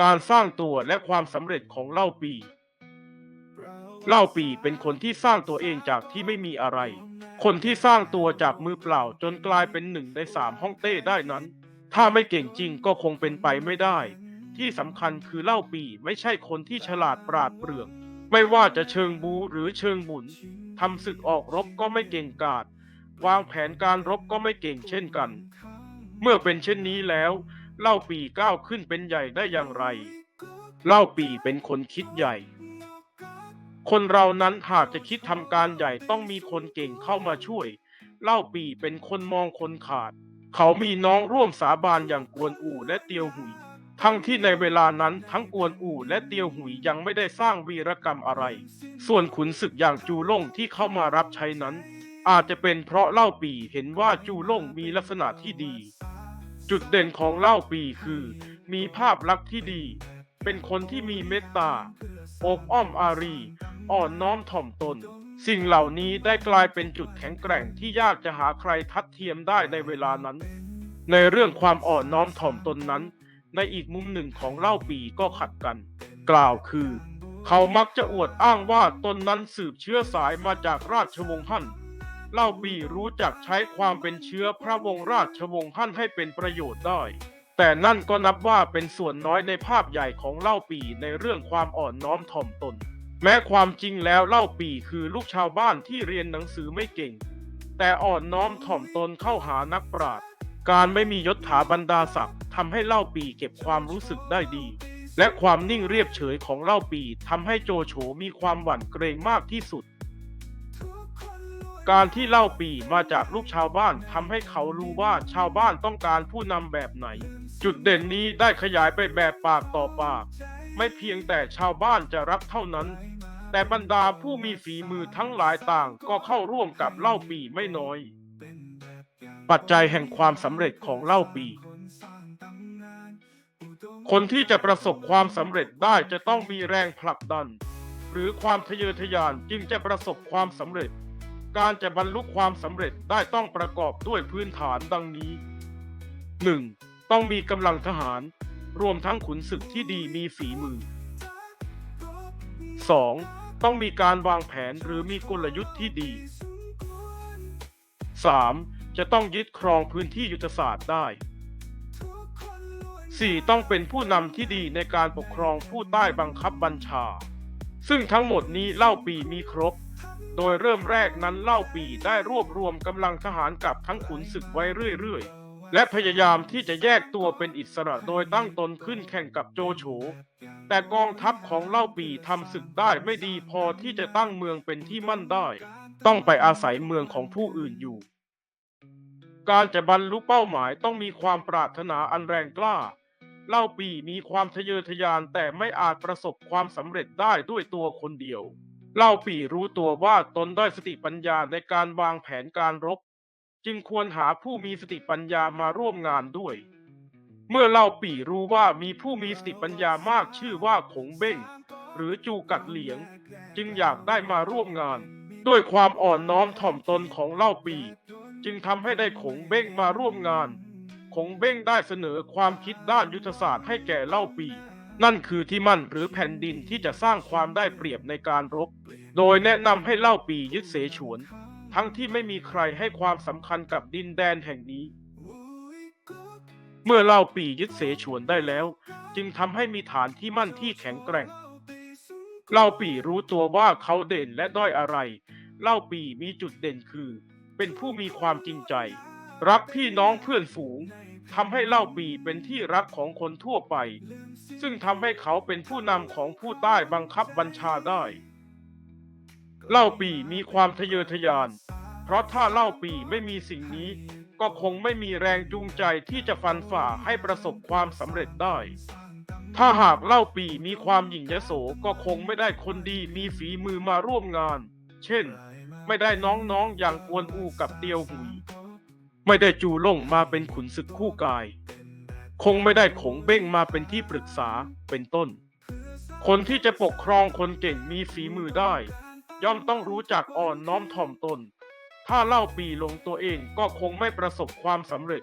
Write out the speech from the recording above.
การสร้างตัวและความสำเร็จของเล่าปี เล่าปีเป็นคนที่สร้างตัวเองจากที่ไม่มีอะไร คนที่สร้างตัวจากมือเปล่าจนกลายเป็นหนึ่งในสามฮ่องเต้ได้นั้น ถ้าไม่เก่งจริงก็คงเป็นไปไม่ได้ ที่สำคัญคือเล่าปีไม่ใช่คนที่ฉลาดปราดเปรื่อง ไม่ว่าจะเชิงบูหรือเชิงหมุนทำศึกออกรบก็ไม่เก่งกาจวางแผนการรบก็ไม่เก่งเช่นกัน เมื่อเป็นเช่นนี้แล้ว เล่าปีก้าวขึ้นเป็นใหญ่ได้อย่างไร เล่าปีเป็นคนคิดใหญ่ คนเรานั้นหากจะคิดทำการใหญ่ต้องมีคนเก่งเข้ามาช่วย เล่าปีเป็นคนมองคนขาด เขามีน้องร่วมสาบานอย่างกวนอู่และเตียวหุย ทั้งที่ในเวลานั้นทั้งกวนอู่และเตียวหุยยังไม่ได้สร้างวีรกรรมอะไร ส่วนขุนศึกอย่างจูล่งที่เข้ามารับใช้นั้น อาจจะเป็นเพราะเล่าปีเห็นว่าจูล่งมีลักษณะที่ดี จุดเด่นของเล่าปีคือ มีภาพลักษณ์ที่ดี เป็นคนที่มีเมตตาอบอ้อมอารี อ่อนน้อมถ่อมตน สิ่งเหล่านี้ได้กลายเป็นจุดแข็งแกร่งที่ยากจะหาใครทัดเทียมได้ในเวลานั้น ในเรื่องความอ่อนน้อมถ่อมตนนั้น ในอีกมุมหนึ่งของเล่าปีก็ขัดกัน กล่าวคือ เขามักจะอวดอ้างว่าตนนั้นสืบเชื้อสายมาจากราชวงศ์ฮั่น เล่าปีรู้จักใช้ความเป็นเชื้อพระวงศ์ราชวงศ์ฮั่นให้เป็นประโยชน์ได้ แต่นั่นก็นับว่าเป็นส่วนน้อยในภาพใหญ่ของเล่าปีในเรื่องความอ่อนน้อมถ่อมตน แม้ความจริงแล้วเล่าปีคือลูกชาวบ้านที่เรียนหนังสือไม่เก่ง แต่อ่อนน้อมถ่อมตนเข้าหานักปราชญ์การไม่มียศถาบรรดาศักดิ์ทำให้เล่าปีเก็บความรู้สึกได้ดี และความนิ่งเรียบเฉยของเล่าปีทำให้โจโฉมีความหวั่นเกรงมากที่สุด การที่เล่าปีมาจากลูกชาวบ้านทำให้เขารู้ว่าชาวบ้านต้องการผู้นำแบบไหน จุดเด่นนี้ได้ขยายไปแบบปากต่อปาก ไม่เพียงแต่ชาวบ้านจะรักเท่านั้น แต่บรรดาผู้มีฝีมือทั้งหลายต่างก็เข้าร่วมกับเล่าปีไม่น้อย ปัจจัยแห่งความสำเร็จของเล่าปี คนที่จะประสบความสำเร็จได้จะต้องมีแรงผลักดัน หรือความทะเยอทะยานจึงจะประสบความสำเร็จ การจะบรรลุความสำเร็จได้ต้องประกอบด้วยพื้นฐานดังนี้ 1. ต้องมีกำลังทหาร รวมทั้งขุนศึกที่ดีมีฝีมือ 2. ต้องมีการวางแผนหรือมีกลยุทธ์ที่ดี 3. จะต้องยึดครองพื้นที่ยุทธศาสตร์ได้ 4. ต้องเป็นผู้นำที่ดีในการปกครองผู้ใต้บังคับบัญชา ซึ่งทั้งหมดนี้เล่าปีมีครบ โดยเริ่มแรกนั้นเล่าปีได้รวบรวมกำลังทหารกับทั้งขุนศึกไว้เรื่อยๆ และพยายามที่จะแยกตัวเป็นอิสระโดยตั้งตนขึ้นแข่งกับโจโฉ แต่กองทัพของเล่าปีทำศึกได้ไม่ดีพอที่จะตั้งเมืองเป็นที่มั่นได้ ต้องไปอาศัยเมืองของผู้อื่นอยู่ การจะบรรลุเป้าหมายต้องมีความปรารถนาอันแรงกล้า เล่าปีมีความทะเยอทะยานแต่ไม่อาจประสบความสำเร็จได้ด้วยตัวคนเดียว เล่าปีรู้ตัวว่าตนได้อยสติปัญญาในการวางแผนการรบ จึงควรหาผู้มีสติปัญญามาร่วมงานด้วย เมื่อเล่าปีรู้ว่ามีผู้มีสติปัญญามากชื่อว่าขงเบ้ง หรือจูกัดเหลียง จึงอยากได้มาร่วมงาน ด้วยความอ่อนน้อมถ่อมตนของเล่าปี จึงทำให้ได้ขงเบ้งมาร่วมงาน คงเบ้งได้เสนอความคิดด้านยุทธศาสตร์ให้แก่เล่าปี นั่นคือที่มั่นหรือแผ่นดินที่จะสร้างความได้เปรียบในการรบ โดยแนะนำให้เล่าปียึดเสฉวน ทั้งที่ไม่มีใครให้ความสำคัญกับดินแดนแห่งนี้ เมื่อเล่าปียึดเสฉวนได้แล้ว จึงทำให้มีฐานที่มั่นที่แข็งแกร่ง เล่าปีรู้ตัวว่าเขาเด่นและด้อยอะไร เล่าปีมีจุดเด่นคือ เป็นผู้มีความจริงใจ รักพี่น้องเพื่อนฝูงทำให้เล่าปีเป็นที่รักของคนทั่วไป ซึ่งทำให้เขาเป็นผู้นำของผู้ใต้บังคับบัญชาได้ เล่าปีมีความทะเยอทะยาน เพราะถ้าเล่าปีไม่มีสิ่งนี้ ก็คงไม่มีแรงจูงใจที่จะฟันฝ่าให้ประสบความสำเร็จได้ ถ้าหากเล่าปีมีความหยิ่งยโสก็คงไม่ได้คนดีมีฝีมือมาร่วมงาน เช่น ไม่ได้น้องๆอย่างกวนอูกับเตียวหุย ไม่ได้จูล่งมาเป็นขุนศึกคู่กาย คงไม่ได้ขงเบ้งมาเป็นที่ปรึกษาเป็นต้น คนที่จะปกครองคนเก่งมีฝีมือได้ ย่อมต้องรู้จักอ่อนน้อมถ่อมตน ถ้าเล่าปีลงตัวเองก็คงไม่ประสบความสำเร็จ